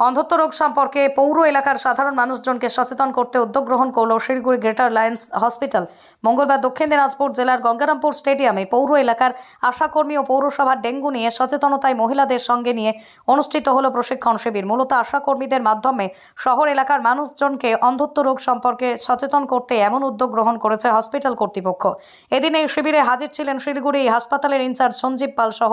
অন্ধত্ব রোগ সম্পর্কে পৌর এলাকার সাধারণ মানুষজনকে সচেতন করতে উদ্যোগ গ্রহণ করল শিলিগুড়ি গ্রেটার লায়ন্স হসপিটাল। মঙ্গলবার দক্ষিণ দিনাজপুর জেলার গঙ্গারামপুর স্টেডিয়ামে পৌর এলাকার আশাকর্মী ও পৌরসভার ডেঙ্গু নিয়ে সচেতনতায় মহিলাদের সঙ্গে নিয়ে অনুষ্ঠিত হলো প্রশিক্ষণ শিবির। মূলত আশাকর্মীদের মাধ্যমে শহর এলাকার মানুষজনকে অন্ধত্ব রোগ সম্পর্কে সচেতন করতে এমন উদ্যোগ গ্রহণ করেছে হসপিটাল কর্তৃপক্ষ। এদিন এই শিবিরে হাজির ছিলেন শিলিগুড়ি হাসপাতালের ইনচার্জ সঞ্জীব পাল সহ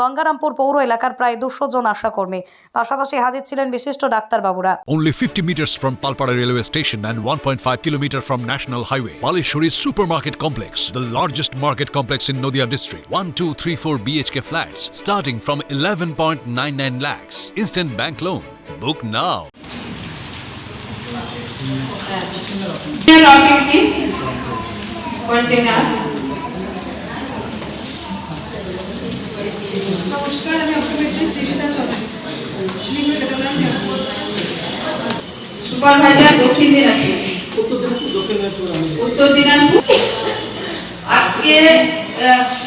গঙ্গারামপুর পৌর এলাকার প্রায় দুশো জন আশাকর্মী। পাশাপাশি হাজির ছিলেন বিশিষ্ট ডাক্তারবাবুরা Only 50 meters from Palpara railway station and 1.5 kilometer from National Highway. Palishuri Supermarket Complex, the largest market complex in Noida district. 1, 2, 3, 4 BHK flats starting from 11.99 lakhs. Instant bank loan. Book now. Dear Lord, please. Containers. নমস্কার আমি optometrist Rishita Chowdhury Siliguri কেটাগরাম supervisor দক্ষিণ দিনাজপুর। উত্তর দিনাজপুর আজকে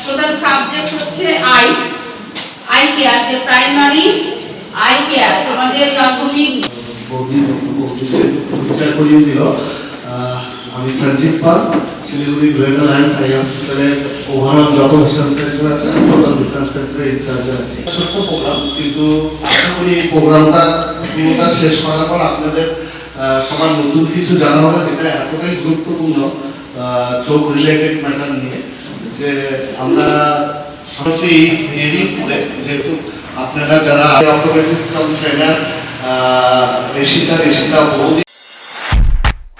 প্রধান subject হচ্ছে eye. Eye care যে primary eye care আমাদের প্রাথমিক। আমি Sanjeev Pal Siliguri greater lions eye হসপিটালের যত সেন্টার আছে সেন্টারের ইনচার্জে আছি। ছোট্ট প্রোগ্রাম, কিন্তু আশা করি এই প্রোগ্রামটা পুরোটা শেষ করার পর আপনাদের সবার নতুন কিছু জানা হবে যেটা এতটাই গুরুত্বপূর্ণ চোখ রিলেটেড ম্যাটার নিয়ে, যে আমরা সবচেয়ে এই এরিয়াতে যেহেতু আপনারা যারা automatics cum trainer Rishita Rishita বৌদি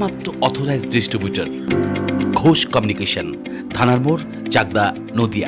একমাত্র অথরাইজ ডিস্ট্রিবিউটর ঘোষ কমিউনিকেশন থানার মোড় চাকদা নদিয়া।